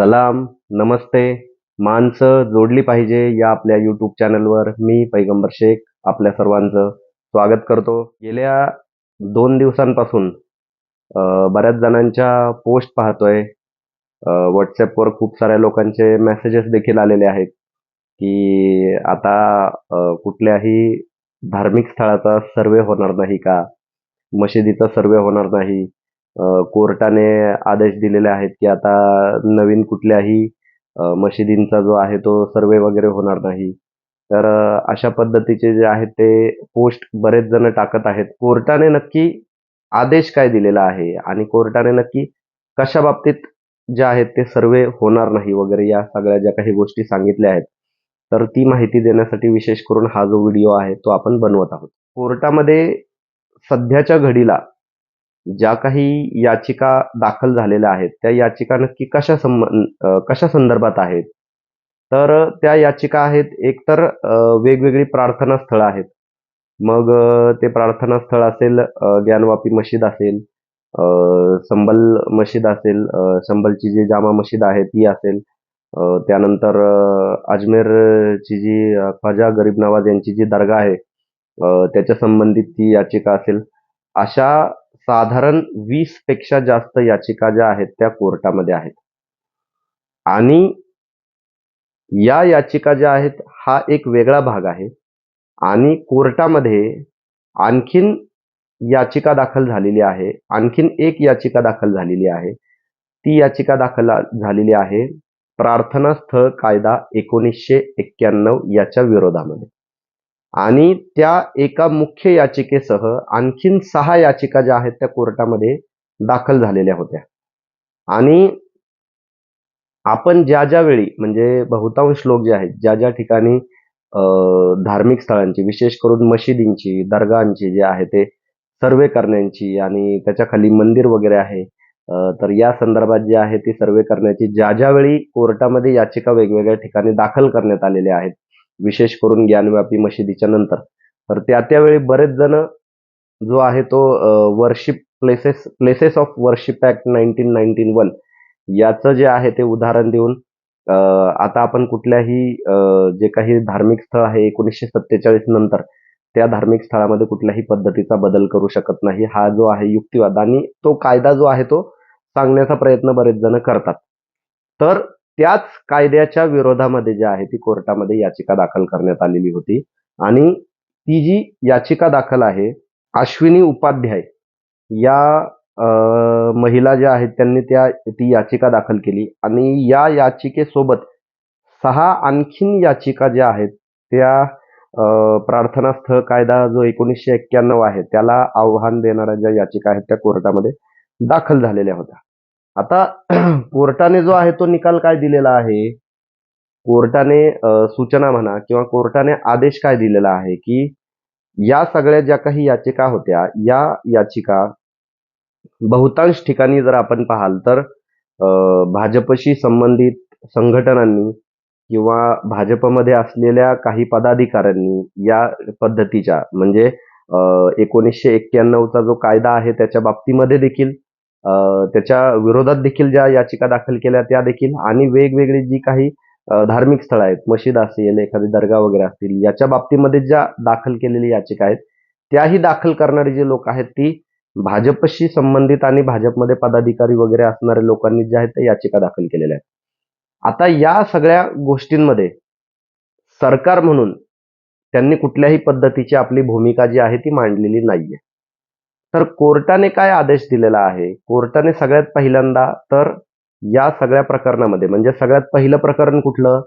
सलाम नमस्ते. माणसं जोडली पाहिजे या आपल्या यूट्यूब चॅनलवर मी पैगंबर शेख आपल्या सर्वांचं स्वागत करतो. गेल्या दोन दिवसांपासून बऱ्याच जणांच्या पोस्ट पाहतोय. व्हॉट्सअपवर व्हॉट्सॲपवर खूप साऱ्या लोकांचे मेसेजेस देखील आलेले आहेत की आता कुठल्याही धार्मिक स्थळाचा सर्वे होणार नाही का? मशिदीचा सर्वे होणार नाही. कोर्टाने आदेश दिलेले आहेत की आता नवीन कुठल्याही मशिदींचा जो आहे तो सर्वे वगैरे होणार नाही. तर अशा पद्धतीचे जे आहेत ते पोस्ट बरेच जण टाकत आहेत. कोर्टाने नक्की आदेश काय दिलेला आहे आणि कोर्टाने नक्की कशा बाबतीत जे आहेत ते सर्वे होणार नाही वगैरे या सगळ्या ज्या काही गोष्टी सांगितल्या आहेत. तर ती माहिती देण्यासाठी विशेष करून हा जो व्हिडिओ आहे तो आपण बनवत आहोत. कोर्टामध्ये सध्याच्या घडीला ज्या काही याचिका दाखल झालेल्या आहेत त्या याचिका नक्की कशा संबंध कशा संदर्भात आहेत? तर त्या याचिका आहेत एकतर वेगवेगळी प्रार्थना स्थळं आहेत. मग ते प्रार्थना स्थळ असेल ज्ञानवापी मशीद असेल संबल मशीद असेल संबलची जी जामा मशीद आहे ती असेल त्यानंतर अजमेरची जी ख्वाजा गरीब नवाज यांची जी दर्गा आहे त्याच्या संबंधित ती याचिका असेल. अशा साधारण वीसपेक्षा जास्त याचिका ज्या आहेत त्या कोर्टामध्ये आहेत. आणि या याचिका ज्या आहेत हा एक वेगळा भाग आहे. आणि कोर्टामध्ये आणखीन याचिका दाखल झालेली आहे आणखीन एक याचिका दाखल झालेली आहे. ती याचिका दाखल झालेली आहे प्रार्थना स्थळ कायदा एकोणीसशे एक्क्याण्णव याच्या विरोधामध्ये. आणि त्या एका मुख्य याचिकेसह आणखीन सहा याचिका ज्या आहेत त्या कोर्टामध्ये दाखल झालेल्या होत्या. आणि आपण ज्या ज्या वेळी म्हणजे बहुतांश लोक जे आहेत ज्या ज्या ठिकाणी धार्मिक स्थळांची विशेष करून मशिदींची दर्गांची जे आहे ते सर्वे करण्याची आणि त्याच्याखाली मंदिर वगैरे आहे तर या संदर्भात जे आहे ती सर्वे करण्याची ज्या ज्या वेळी कोर्टामध्ये याचिका वेगवेगळ्या ठिकाणी दाखल करण्यात आलेल्या आहेत विशेष करून ज्ञानव्यापी मशिदीच्या नंतर. तर त्या त्यावेळी बरेच जण जो आहे तो worship places places of worship act nineteen nineteen one याचं जे आहे ते उदाहरण देऊन आता आपण कुठल्याही जे काही धार्मिक स्थळ आहे एकोणीसशे सत्तेचाळीस नंतर त्या धार्मिक स्थळामध्ये कुठल्याही पद्धतीचा बदल करू शकत नाही. हा जो आहे युक्तिवाद आणि तो कायदा जो आहे तो सांगण्याचा प्रयत्न बरेच जण करतात. तर त्याच कायद्याच्या विरोधामध्ये जे आहे ती कोर्टामध्ये याचिका दाखल करण्यात आलेली होती. आणि ती जी याचिका दाखल आहे अश्विनी उपाध्याय या अं, महिला ज्या आहेत त्यांनी त्या ती याचिका दाखल केली. आणि या याचिकेसोबत सहा आणखीन याचिका ज्या आहेत त्या अं, प्रार्थना स्थळ कायदा जो एकोणीसशे एक्क्याण्णव आहे त्याला आव्हान देणाऱ्या ज्या याचिका आहेत त्या कोर्टामध्ये दाखल झालेल्या होत्या. आता कोर्टाने जो आहे तो निकाल काय दिलेला आहे? कोर्टाने सूचना म्हणा किंवा कोर्टाने आदेश काय दिलेला आहे की या सगळ्या ज्या काही याचिका होत्या या याचिका बहुतांश ठिकाणी जर आपण पाहाल तर भाजपशी संबंधित संघटनांनी किंवा भाजपमध्ये असलेल्या काही पदाधिकाऱ्यांनी या पद्धतीच्या म्हणजे एकोणीसशे एक्क्याण्णवचा जो कायदा आहे त्याच्या बाबतीमध्ये देखील त्याच्या विरोधात देखील ज्या याचिका दाखल केल्या त्या देखील आणि वेगवेगळी जी काही धार्मिक स्थळं आहेत मशीद असेल एखादी दर्गा वगैरे असतील याच्या बाबतीमध्ये ज्या दाखल केलेली याचिका आहेत त्याही दाखल करणारी जे लोक आहेत ती भाजपशी संबंधित आणि भाजपमध्ये पदाधिकारी वगैरे असणाऱ्या लोकांनी ज्या आहेत त्या याचिका दाखल केलेल्या आहेत. आता या सगळ्या गोष्टींमध्ये सरकार म्हणून त्यांनी कुठल्याही पद्धतीची आपली भूमिका जी आहे ती मांडलेली नाहीये. तर कोर्टाने काय आदेश दिलेला आहे? कोर्टाने सगळ्यात पहिल्यांदा तर या सगळ्या प्रकरणामध्ये म्हणजे सगळ्यात पहिलं प्रकरण कुठलं?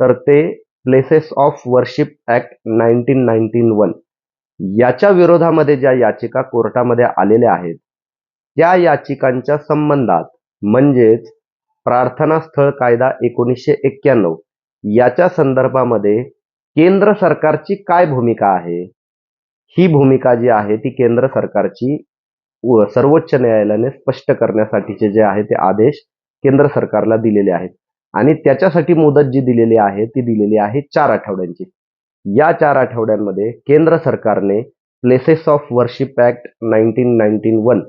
तर ते places of worship act nineteen nineteen one याच्या विरोधामध्ये ज्या याचिका कोर्टामध्ये आलेल्या आहेत त्या याचिकांच्या संबंधात म्हणजेच प्रार्थना स्थळ कायदा एकोणीसशे एक्क्याण्णव याच्या संदर्भामध्ये केंद्र सरकारची काय भूमिका आहे? ही भूमिका जी आहे ती केंद्र सरकारची सर्वोच्च न्यायालयाने स्पष्ट करण्यासाठीचे जे आहे ते आदेश केंद्र सरकारला दिलेले आहेत. आणि त्याच्यासाठी मुदत जी दिलेली आहे ती दिलेली आहे चार आठवड्यांची. या चार आठवड्यांमध्ये केंद्र सरकारने places of worship act nineteen nineteen one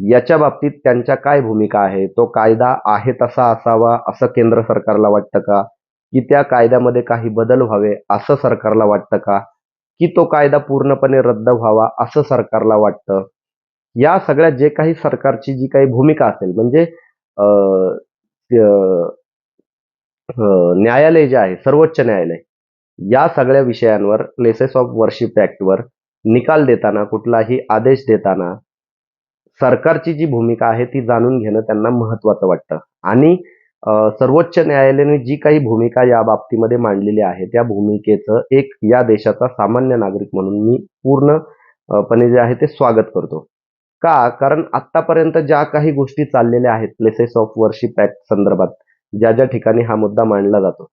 याच्या बाबतीत त्यांच्या काय भूमिका आहे तो कायदा आहे तसा असावा असं केंद्र सरकारला वाटतं का? की त्या कायद्यामध्ये काही बदल व्हावे असं सरकारला वाटतं का? की तो कायदा पूर्णपणे रद्द व्हावा असं सरकारला वाटतं. या सगळ्या जे काही सरकारची जी काही भूमिका असेल म्हणजे न्यायालय जे आहे सर्वोच्च न्यायालय या सगळ्या विषयांवर प्लेसेस ऑफ वर्शिप ऍक्टवर निकाल देताना कुठलाही आदेश देताना सरकारची जी भूमिका आहे ती जाणून घेणं त्यांना महत्वाचं वाटतं. आणि सर्वोच्च न्यायालयाने जी काही भूमिका या बाबतीमध्ये मांडलेली आहे त्या भूमिकेचं एक या देशाचा सामान्य नागरिक म्हणून मी पूर्णपणे जे आहे ते स्वागत करतो. का? कारण आतापर्यंत ज्या काही गोष्टी चाललेल्या आहेत प्लेसेस ऑफ वर्शिप ऍक्ट संदर्भात ज्या ज्या ठिकाणी हा मुद्दा मांडला जातो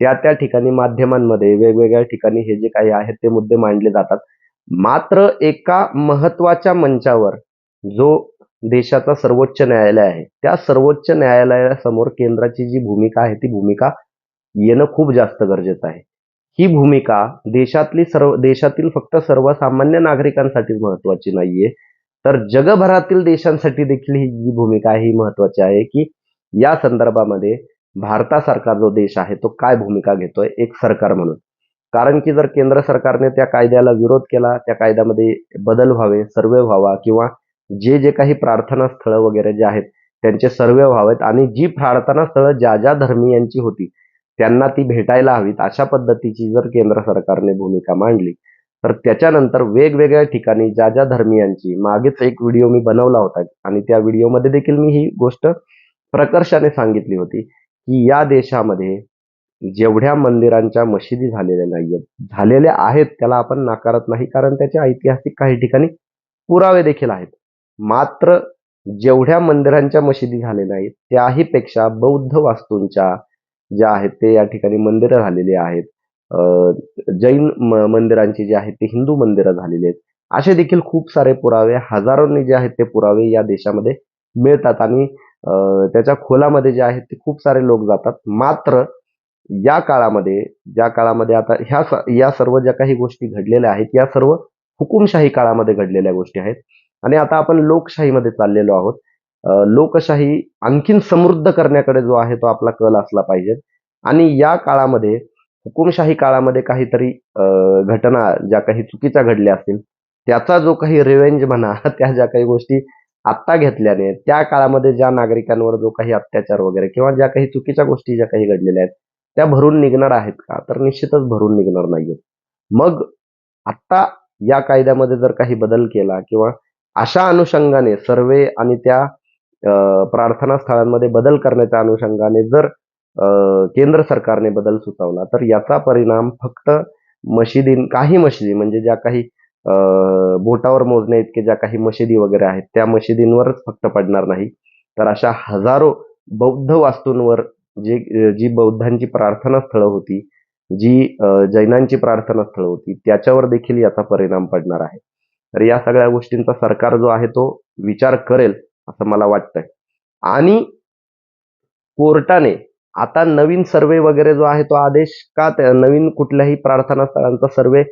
त्या त्या ठिकाणी माध्यमांमध्ये वेगवेगळ्या ठिकाणी हे जे काही आहेत ते मुद्दे मांडले जातात. मात्र एका महत्त्वाच्या मंचावर जो देशाचा सर्वोच्च न्यायालय आहे. त्या सर्वोच्च न्यायालयासमोर केंद्राची जी भूमिका आहे ती भूमिका येणं खूप जास्त गरजेचं आहे. ही भूमिका देशातली सर्व देशातील फक्त सर्वसामान्य नागरिकांसाठीच महत्वाची नाहीये. तर जगभरातील देशांसाठी देखील ही जी भूमिका आहे ही महत्वाची आहे की या संदर्भामध्ये भारतासारखा जो देश आहे तो काय भूमिका घेतोय? एक सरकार म्हणून. कारण की जर केंद्र सरकारने त्या कायद्याला विरोध केला त्या कायद्यामध्ये बदल व्हावे सर्वे व्हावा किंवा जे जे काही प्रार्थना स्थळं वगैरे जे आहेत त्यांचे सर्वे व्हावेत आणि जी प्रार्थना स्थळं ज्या ज्या धर्मीयांची होती त्यांना ती भेटायला हवीत अशा पद्धतीची जर केंद्र सरकारने भूमिका मांडली तर त्याच्यानंतर वेगवेगळ्या ठिकाणी ज्या ज्या धर्मियांची मागेच एक व्हिडिओ मी बनवला होता आणि त्या व्हिडिओमध्ये देखील मी ही गोष्ट प्रकर्षाने सांगितली होती की या देशामध्ये जेवढ्या मंदिरांच्या मशिदी झालेल्या नाहीयेत झालेल्या आहेत त्याला आपण नाकारत नाही कारण त्याचे ऐतिहासिक काही ठिकाणी पुरावे देखील आहेत. मात्र जेवढ्या मंदिरांच्या मशिदी झालेल्या आहेत त्याही पेक्षा बौद्ध वास्तूंच्या ज्या आहेत ते या ठिकाणी मंदिरं झालेली आहेत. जैन म- मंदिरांची जी आहेत ते हिंदू मंदिरं झालेली आहेत. असे देखील खूप सारे पुरावे हजारोंनी जे आहेत ते पुरावे या देशामध्ये मिळतात आणि त्याच्या खोलामध्ये जे आहेत ते खूप सारे लोक जातात. मात्र या काळामध्ये ज्या काळामध्ये आता ह्या या सर्व ज्या काही गोष्टी घडलेल्या आहेत या सर्व हुकुमशाही काळामध्ये घडलेल्या गोष्टी आहेत. आणि आता आपण लोकशाहीमध्ये चाललेलो आहोत. लोकशाही आणखीन समृद्ध करण्याकडे जो आहे तो आपला कल असला पाहिजे. आणि या काळामध्ये हुकुमशाही काळामध्ये काहीतरी अं, घटना ज्या काही चुकीच्या घडल्या असतील त्याचा जो काही रिवेंज म्हणा त्या ज्या काही गोष्टी आत्ता घेतल्याने त्या काळामध्ये ज्या नागरिकांवर जो काही अत्याचार वगैरे किंवा ज्या काही चुकीच्या गोष्टी ज्या काही घडलेल्या आहेत त्या भरून निघणार आहेत का? तर निश्चितच भरून निघणार नाहीयेत. मग आत्ता या कायद्यामध्ये जर काही बदल केला किंवा अशा अनुषंगाने सर्वे आणि त्या प्रार्थना स्थळांमध्ये बदल करण्याच्या अनुषंगाने जर केंद्र सरकारने बदल सुचवला तर याचा परिणाम फक्त मशिदी काही मशिदी म्हणजे ज्या काही बोटावर मोजण्या इतके ज्या काही मशिदी वगैरे आहेत त्या मशिदींवरच फक्त पडणार नाही. तर अशा हजारो बौद्ध वास्तूंवर जे जी बौद्धांची प्रार्थना स्थळं होती जी जैनांची प्रार्थना स्थळं होती त्याच्यावर देखील याचा परिणाम पडणार आहे. तर या सगळ्या गोष्टींचा सरकार जो आहे तो विचार करेल असं मला वाटतंय. आणि कोर्टाने आता नवीन सर्वे वगैरे जो आहे तो आदेश का नवीन कुठल्याही प्रार्थना स्थळांचा सर्वे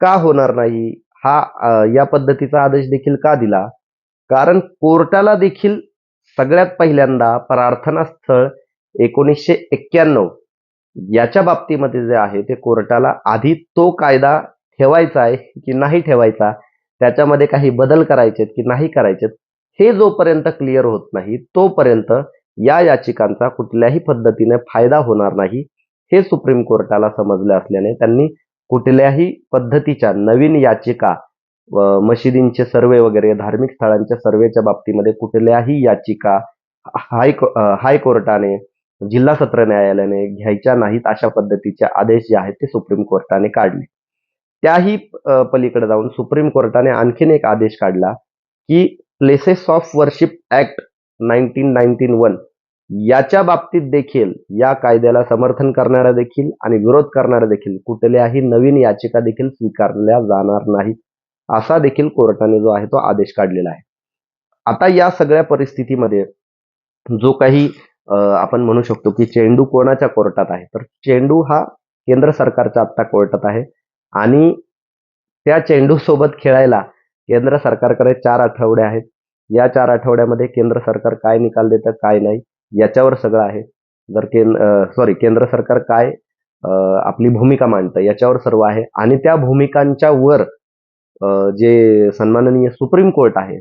का होणार नाही? हा या पद्धतीचा आदेश देखील का दिला? कारण कोर्टाला देखील सगळ्यात पहिल्यांदा प्रार्थना स्थळ एकोणीसशे एक्क्याण्णव याच्या बाबतीमध्ये जे आहे ते कोर्टाला आधी तो कायदा ठेवायचा आहे की नाही ठेवायचा? त्याच्यामध्ये काही बदल करायचेत की नाही करायचेत हे जोपर्यंत क्लिअर होत नाही तोपर्यंत या याचिकांचा कुठल्याही पद्धतीने फायदा होणार नाही हे सुप्रीम कोर्टाला समजले असल्याने त्यांनी कुठल्याही पद्धतीच्या नवीन याचिका व मशिदींचे सर्वे वगैरे धार्मिक स्थळांच्या सर्वेच्या बाबतीमध्ये कुठल्याही याचिका हाय हायकोर्टाने जिल्हा सत्र न्यायालयाने घ्यायच्या नाहीत अशा पद्धतीचे आदेश जे आहेत ते सुप्रीम कोर्टाने काढले. त्याही पलीकडे जाऊन सुप्रीम कोर्टाने आणखीन एक आदेश काढला की places of worship act nineteen nineteen one याच्या बाबतीत देखील या कायद्याला समर्थन करणाऱ्या देखील आणि विरोध करणाऱ्या देखील कुठल्याही नवीन याचिका देखील स्वीकारल्या जाणार नाहीत असा देखील कोर्टाने जो आहे तो आदेश काढलेला आहे. आता या सगळ्या परिस्थितीमध्ये जो काही आपण म्हणू शकतो की चेंडू कोणाच्या कोर्टात आहे? तर चेंडू हा केंद्र सरकारच्या आत्ता कोर्टात आहे. आणि त्या चेंडूसोबत खेळायला केंद्र सरकारकडे चार आठवडे आहेत. या चार आठवड्यामध्ये केंद्र सरकार काय निकाल देतं काय नाही याच्यावर सगळं आहे. जर केंद्र सॉरी केंद्र सरकार काय आपली भूमिका मांडतं याच्यावर सर्व आहे. आणि त्या भूमिकांच्या वर जे सन्माननीय सुप्रीम कोर्ट आहे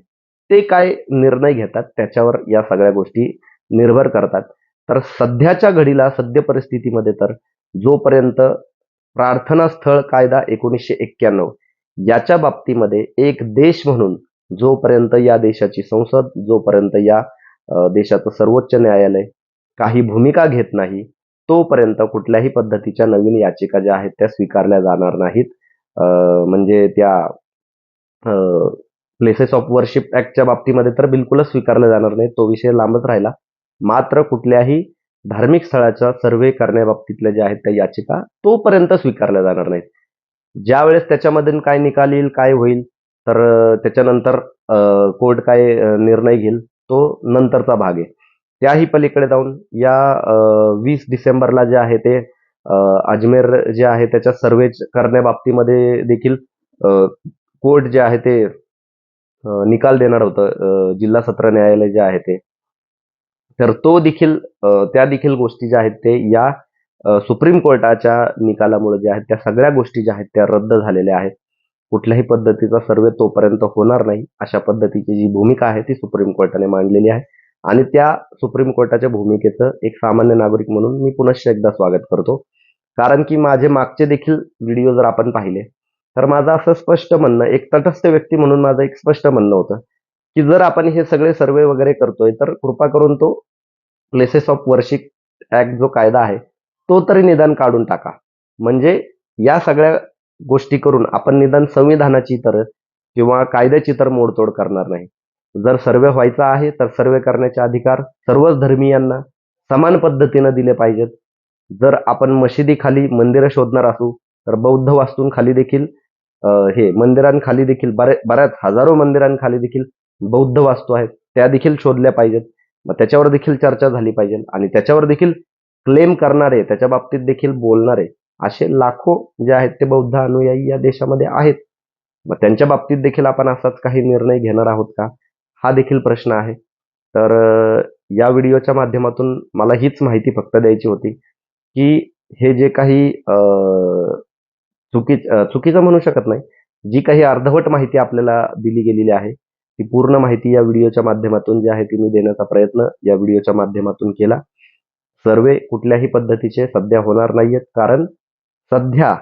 ते काय निर्णय घेतात त्याच्यावर या सगळ्या गोष्टी निर्भर करतात. तर सध्याच्या घडीला सद्य परिस्थितीमध्ये तर जोपर्यंत प्रार्थना स्थळ कायदा एकोणीसशे एक्क्याण्णव. याच्या बाबतीमध्ये एक देश म्हणून जोपर्यंत या देशाची संसद जोपर्यंत या देशाचं सर्वोच्च न्यायालय काही भूमिका घेत नाही तोपर्यंत कुठल्याही पद्धतीच्या नवीन याचिका ज्या आहेत त्या स्वीकारल्या जाणार नाहीत. म्हणजे त्या प्लेसेस ऑफ वर्शिप ऍक्टच्या बाबतीमध्ये तर बिलकुलच स्वीकारल्या जाणार नाही तो विषय लांबच राहिला. मात्र कुठल्याही धार्मिक स्थळाचा सर्वे करण्याबाबतीतल्या ज्या आहेत त्या याचिका तोपर्यंत स्वीकारल्या जाणार नाहीत. ज्यावेळेस त्याच्यामधून काय निकाल येईल काय होईल तर त्याच्यानंतर कोर्ट काय निर्णय घेईल तो नंतरचा भाग आहे. त्याही पलीकडे जाऊन या वीस डिसेंबरला जे आहे ते अजमेर जे आहे त्याच्या सर्वे करण्याबाबतीमध्ये देखील कोर्ट जे आहे ते निकाल देणार होतं जिल्हा सत्र न्यायालय जे आहे ते. तर तो देखील त्या देखील गोष्टी ज्या आहेत ते या सुप्रीम कोर्टाच्या निकालामुळे ज्या आहेत त्या सगळ्या गोष्टी ज्या आहेत त्या रद्द झालेल्या आहेत. कुठल्याही पद्धतीचा सर्वे तोपर्यंत होणार नाही. अशा पद्धतीची जी भूमिका आहे ती सुप्रीम कोर्टाने मांडलेली आहे. आणि त्या सुप्रीम कोर्टाच्या भूमिकेचं एक सामान्य नागरिक म्हणून मी पुनश्च एकदा स्वागत करतो. कारण की माझे मागचे देखील व्हिडिओ जर आपण पाहिले तर माझं असं स्पष्ट म्हणणं एक तटस्थ व्यक्ती म्हणून माझं एक स्पष्ट म्हणणं होतं की जर आपण हे सगळे सर्वे वगैरे करतोय तर कृपा करून तो प्लेसेस ऑफ वर्शिप ऍक्ट जो कायदा आहे तो तरी निदान काढून टाका. म्हणजे या सगळ्या गोष्टी करून आपण निदान संविधानाची तर किंवा कायद्याची तर मोडतोड करणार नाही. जर सर्वे व्हायचा आहे तर सर्वे करण्याचे अधिकार सर्वच धर्मीयांना समान पद्धतीनं दिले पाहिजेत. जर आपण मशिदीखाली मंदिरं शोधणार असू तर बौद्ध वास्तूंखाली देखील हे मंदिरांखाली देखील बरे बऱ्याच हजारो मंदिरांखाली देखील बौद्ध वास्तू आहेत त्या देखील शोधल्या पाहिजेत. मग त्याच्यावर देखील चर्चा झाली पाहिजे आणि त्याच्यावर देखील क्लेम करणारे त्याच्या बाबतीत देखील बोलणारे असे लाखो जे आहेत ते बौद्ध अनुयायी या देशामध्ये आहेत. मग त्यांच्या बाबतीत देखील आपण असाच काही निर्णय घेणार आहोत का? हा देखील प्रश्न आहे. तर या व्हिडिओच्या माध्यमातून मला हीच माहिती फक्त द्यायची होती की हे जे काही चुकी चुकीचं म्हणू शकत नाही. जी काही अर्धवट माहिती आपल्याला दिली गेलेली आहे ही पूर्ण माहिती या व्हिडिओच्या माध्यमातून जी आहे ती मी देण्याचा प्रयत्न या व्हिडिओच्या माध्यमातून केला. सर्वे कुठल्याही पद्धतीचे सध्या होणार नाहीयेत कारण सध्या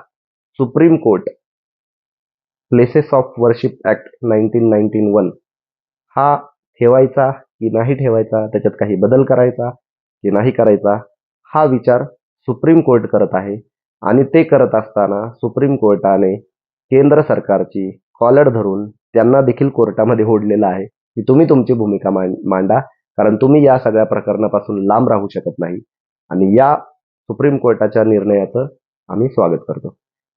supreme court places of worship act nineteen nineteen one हा ठेवायचा की नाही ठेवायचा त्याच्यात काही बदल करायचा की नाही करायचा हा विचार सुप्रीम कोर्ट करत आहे. आणि ते करत असताना सुप्रीम कोर्टाने केंद्र सरकारची कॉलर धरून त्यांना देखील कोर्टामध्ये ओढलेलं आहे की तुम्ही तुमची भूमिका मांडा. कारण तुम्ही या सगळ्या प्रकरणापासून लांब राहू शकत नाही. आणि या सुप्रीम कोर्टाच्या निर्णयाचं आम्ही स्वागत करतो.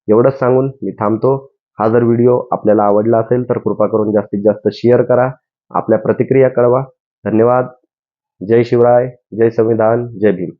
एवढंच सांगून मी थांबतो. हा जर व्हिडिओ आपल्याला आवडला असेल तर कृपा करून जास्तीत जास्त शेअर करा. आपल्या प्रतिक्रिया कळवा. धन्यवाद. जय शिवराय. जय संविधान. जय भीम.